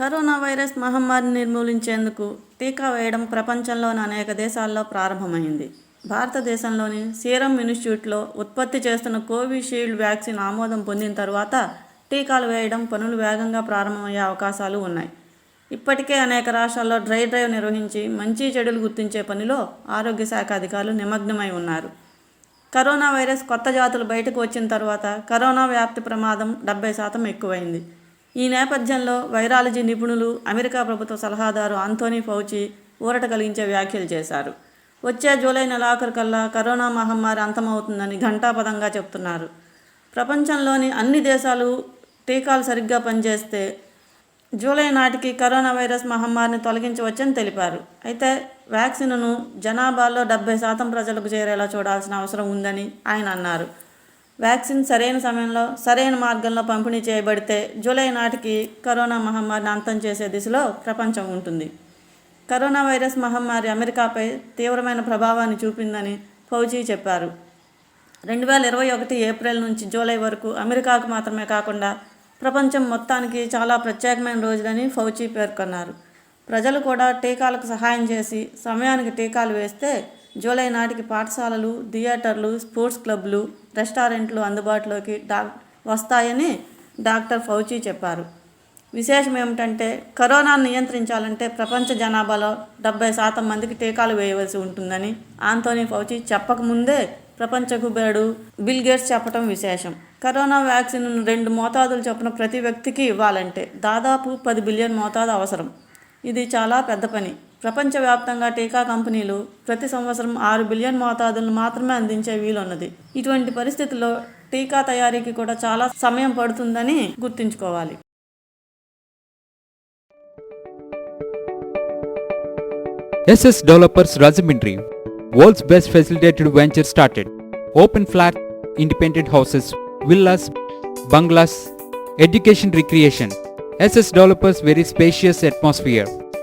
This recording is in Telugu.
కరోనా వైరస్ మహమ్మారిని నిర్మూలించేందుకు టీకా వేయడం ప్రపంచంలోని అనేక దేశాల్లో ప్రారంభమైంది. భారతదేశంలోని సీరం ఇన్స్టిట్యూట్లో ఉత్పత్తి చేస్తున్న కోవిషీల్డ్ వ్యాక్సిన్ ఆమోదం పొందిన తర్వాత టీకాలు వేయడం పనులు వేగంగా ప్రారంభమయ్యే అవకాశాలు ఉన్నాయి. ఇప్పటికే అనేక రాష్ట్రాల్లో డ్రై డ్రైవ్ నిర్వహించి మంచి చెడులు గుర్తించే పనిలో ఆరోగ్య శాఖ అధికారులు నిమగ్నమై ఉన్నారు. కరోనా వైరస్ కొత్త జాతులు బయటకు వచ్చిన తర్వాత కరోనా వ్యాప్తి ప్రమాదం డెబ్బై శాతం ఎక్కువైంది. ఈ నేపథ్యంలో వైరాలజీ నిపుణులు అమెరికా ప్రభుత్వ సలహాదారు ఆంథోనీ ఫౌచి ఊరట కలిగించే వ్యాఖ్యలు చేశారు. వచ్చే జూలై నెలాఖరు కల్లా కరోనా మహమ్మారి అంతమవుతుందని ఘంటాపదంగా చెప్తున్నారు. ప్రపంచంలోని అన్ని దేశాలు టీకాలు సరిగ్గా పనిచేస్తే జూలై నాటికి కరోనా వైరస్ మహమ్మారిని తొలగించవచ్చని తెలిపారు. అయితే వ్యాక్సిన్ను జనాభాలో డెబ్బై శాతం ప్రజలకు చేరేలా చూడాల్సిన అవసరం ఉందని ఆయన అన్నారు. వ్యాక్సిన్ సరైన సమయంలో సరైన మార్గంలో పంపిణీ చేయబడితే జూలై నాటికి కరోనా మహమ్మారిని అంతం చేసే దిశలో ప్రపంచం ఉంటుంది. కరోనా వైరస్ మహమ్మారి అమెరికాపై తీవ్రమైన ప్రభావాన్ని చూపిందని ఫౌజీ చెప్పారు. రెండు వేల ఇరవై ఒకటి ఏప్రిల్ నుంచి జూలై వరకు అమెరికాకు మాత్రమే కాకుండా ప్రపంచం మొత్తానికి చాలా ప్రత్యేకమైన రోజులని ఫౌచి పేర్కొన్నారు. ప్రజలు కూడా టీకాలకు సహాయం చేసి సమయానికి టీకాలు వేస్తే జూలై నాటికి పాఠశాలలు థియేటర్లు స్పోర్ట్స్ క్లబ్లు రెస్టారెంట్లు అందుబాటులోకి డా వస్తాయని డాక్టర్ ఫౌచి చెప్పారు. విశేషం ఏమిటంటే కరోనాను నియంత్రించాలంటే ప్రపంచ జనాభాలో డెబ్బై శాతం మందికి టీకాలు వేయవలసి ఉంటుందని ఆంథోనీ ఫౌచి చెప్పకముందే ప్రపంచ కుబేరుడు బిల్ గేట్స్ చెప్పడం విశేషం. కరోనా వ్యాక్సిన్ రెండు మోతాదులు చొప్పున ప్రతి వ్యక్తికి ఇవ్వాలంటే దాదాపు పది బిలియన్ మోతాదు అవసరం. ఇది చాలా పెద్ద పని. ప్రపంచవ్యాప్తంగా టీకా కంపెనీలు ప్రతి సంవత్సరం ఆరు బిలియన్ మోతాదులను మాత్రమే అందించే వీలున్నది. ఇటువంటి పరిస్థితుల్లో టీకా తయారీకి కూడా చాలా సమయం పడుతుందని గుర్తుంచుకోవాలి. S S developers Rajahmundry world's best facilitated venture started. Open flat independent houses villas bungalows education recreation. S S developers very spacious atmosphere.